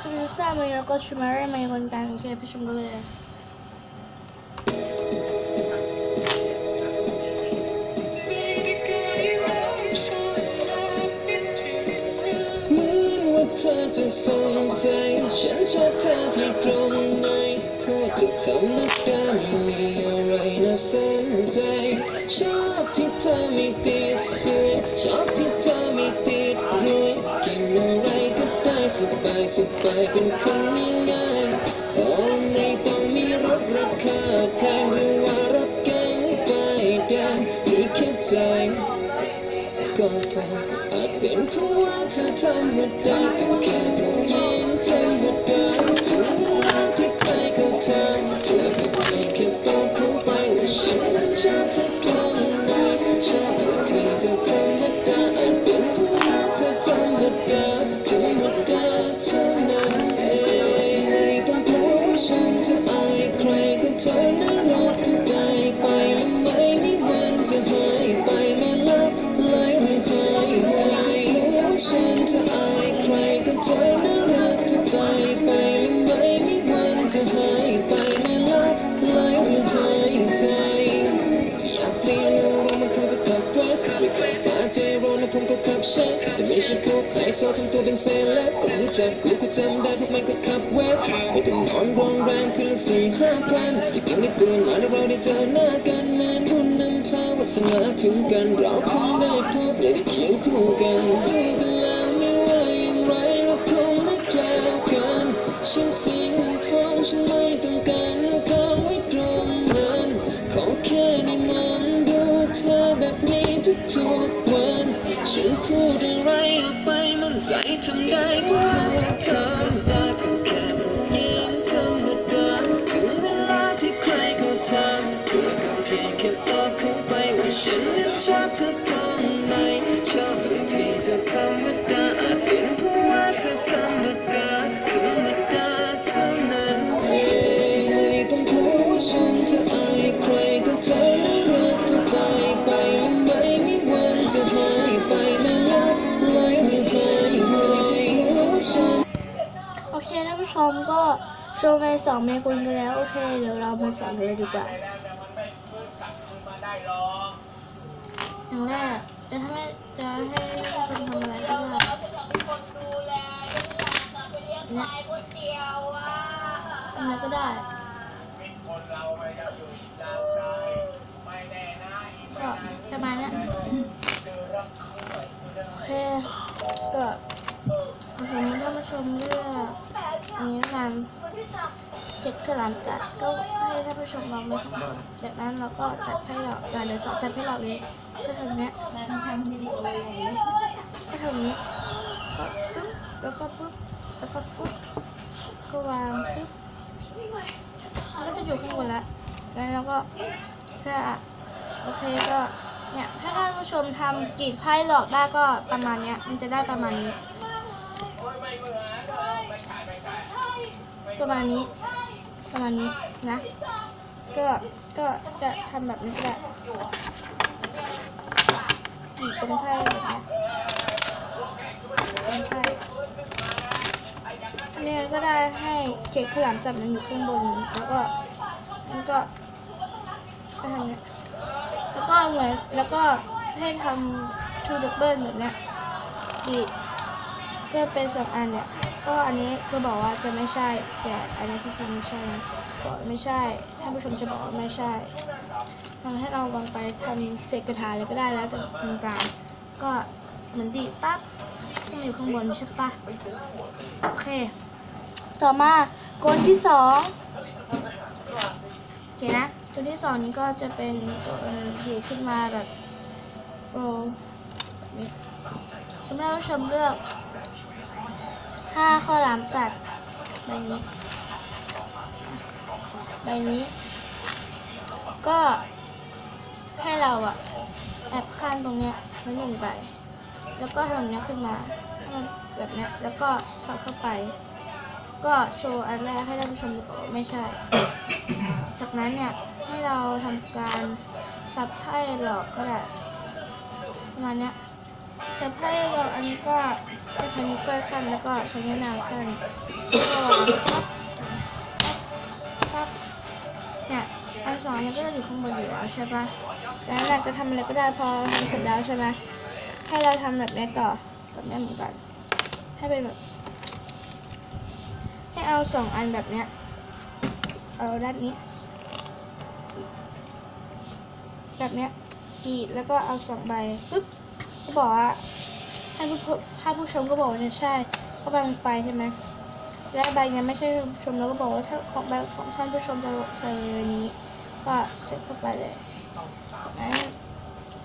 สวิลซ่ามาแล้วก็ชูมาเร่มาคนกลางโอเคไปชมกันเลยเหมือนว่าเธอจะสงสัยฉันชอบเธอที่ตรงไหนโคตรจะธรรมดาไม่มีอะไรน่าสนใจ ชอบที่เธอไม่ติดเสวยชอบที่ สบายสบายเป็นคนง่ายๆโอ้ไม่ต้องมีรถราคาแพงหรือว่ารถแกงไปแดงมีแค่ใจก็พออาจเป็นเพราะว่าเธอธรรมดาก็แค่ผู้หญิงธรรมดาถึงเวลาที่ใครเขาทำ จะหายไปไม่ลับไหลหรือหายใจอยากเปลี่ยนอารมณ์มันคงจะขับเวสไม่ขับฟ้าใจร้อนแล้วผมก็ขับเชฟแต่ไม่ใช่พวกไฮโซทำตัวเป็นเซเลบก็รู้จักกูกูจำได้พวกมันก็ขับเวฟไม่ต้องนอนร้องแรงคืนละสี่ห้าพันที่เพียงได้ตื่นมาแล้วเราได้เจอหน้ากันแมนบุญนำพาวาสนาถึงกันเราคงได้พบและได้เคียงคู่กันคุยกัน จะพูดอะไรออกไปมันใจทำได้ทุกทางตาก็แค่ผู้หญิงธรรมดาถึงเวลาที่ใครเขาทำเธอก็เพียงแค่ตอบเขาไปว่าฉันนั้นชอบเธอ ชมก็ชมไปสองเมกุลกันแล้วโอเคเดี๋ยวเรามาสอนกันเลยดีกว่าอย่างแรกจะทำให้จะให้คนทำอะไรก็ได้เนี่ยทำอะไรก็ได้ก็ประมาณเนี้ยโอเค สมมติถ้ามาชมเรื่องนี้กันเจ็ดขลามตัดก็ให้ท่านผู้ชมลองไปข้างบจากนั้นเราก็ตัดให้เราเดี๋ยวสอนตัดให้เราเลยก็ทำเนี้ยทำวิดีโออย่างนี้ก็ทำนี้ก็ปึ๊บแล้วก็ปึ๊บแล้วก็ปึ๊บก็วางปึ๊บก็จะอยู่ข้างบนละแล้วเราก็ถ้าโอเคก็เนี่ยถ้าท่านผู้ชมทำกรีดไพ่หลอกได้ก็ประมาณเนี้ยมันจะได้ประมาณนี้ ประมาณนี้ ประมาณนี้นะ ก็ก็จะทำแบบนี้ก็ได้กรีดตรงไพ่แบบเนี้ยเป็นไพ่อันนี้ก็ได้ให้เค้กขาวหลามจับมันอยู่ข้างบนแล้วก็มันก็ไปทำเนี้ยแล้วก็เหมือนแล้วก็ให้ทำทูดับเบิลแบบเนี้ยดีด ก็เป็นสองอันเนี่ย ก็อันนี้ก็บอกว่าจะไม่ใช่ แต่อันนี้ที่จริงไม่ใช่นะบอกไม่ใช่ ท่านผู้ชมจะบอกว่าไม่ใช่ทำให้เราวางไปทำเศษกระถาเลยก็ได้แล้วแต่ตรงกลาก็เหมือนดีปั๊บที่อยู่ข้างบนใช่ปะโอเค ต่อมากลที่สองโอเคนะกลที่สองนี้ก็จะเป็นตัวดีขึ้นมาแบบโปรสำหรับผู้ชมเลือก ห้าข้อหลามตัดใบนี้ใบนี้ ก็ให้เราอะแอบข้างตรงเนี้ยไว้หนึ่งใบแล้วก็ทำเนี้ยขึ้นมาแบบเนี้ยแล้วก็สอดเข้าไป ก็โชว์อันแรกให้ท่านผู้ชมดูก่อนไม่ใช่ จากนั้นเนี่ยให้เราทำการซับไพ่หลอกก็ได้ประมาณเนี้ย ใช้ไพ่เราอันนี้ก็จะใช้นิ้วก้อยขั้นแล้วก็ใช้นิ้วนางขั้นก็ปั๊บปั๊บปั๊บเนี่ยอันสองเนี่ยก็จะอยู่ข้างบนอยู่แล้วใช่ปะแล้วเราจะทำอะไรก็ได้พอทำเสร็จแล้วใช่ไหมให้เราทำแบบนี้ต่อแบบนี้เหมือนกันให้เป็นแบบให้เอาสองอันแบบเนี้ยเอาด้านนี้ แบบเนี้ยกรีดแล้วก็เอาสองใบปึ๊บ ก็บอกว่าให้ผู้ถ้าผู้ชมก็บอกว่าใช่ก็แบ่งไปใช่ไหมและใบเนี้ยไม่ใช่ผู้ชมแล้วก็บอกว่าถ้าของใบของท่านผู้ชมจะใส่ในนี้ ก็เสร็จเข้าไปเลยนะ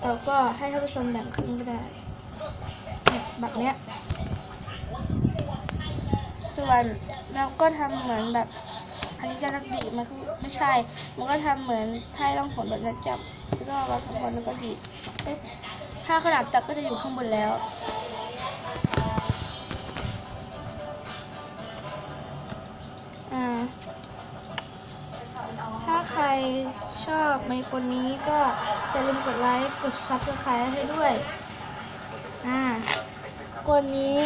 แล้วก็ให้ท่านผู้ชมแบ่งครึ่งก็ได้แบบเนี้ยส่วนเราก็ทำเหมือนแบบอันนี้จะรักดีมันไม่ใช่ มันก็ทำเหมือนไพ่ร่องหนแบบนั้นจับแล้วก็วางข้างบนแล้วก็ดีดปึ๊บ ถ้าขนาดจับก็จะอยู่ข้างบนแล้วอ่าถ้าใครชอบในคนนี้ก็อย่าลืมกดไลค์ กด subscribe ให้ด้วย อ่าคนนี้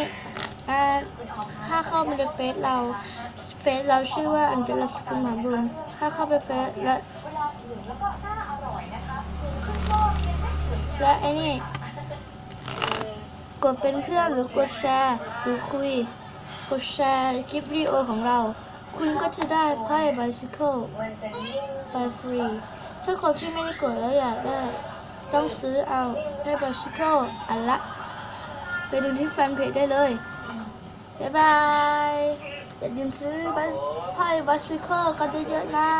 อ่าถ้าเข้ามาในเฟซเรา เฟซเราชื่อว่าอันเจลิสกุลหมาบุญถ้าเข้าไปเฟซและ และไอ้นี่ กดเป็นเพื่อนหรือกดแชร์หรือคุย กดแชร์คลิปวิดีโอของเรา คุณก็จะได้ไพ่ bicycle ไปฟรี ถ้าคนที่ไม่ได้กดแล้วอยากได้ ต้องซื้อเอาได้ bicycle อันละ ไปดูที่แฟนเพจได้เลย บ๊ายบายอย่าลืมซื้อไพ่ bicycle กันเยอะๆนะ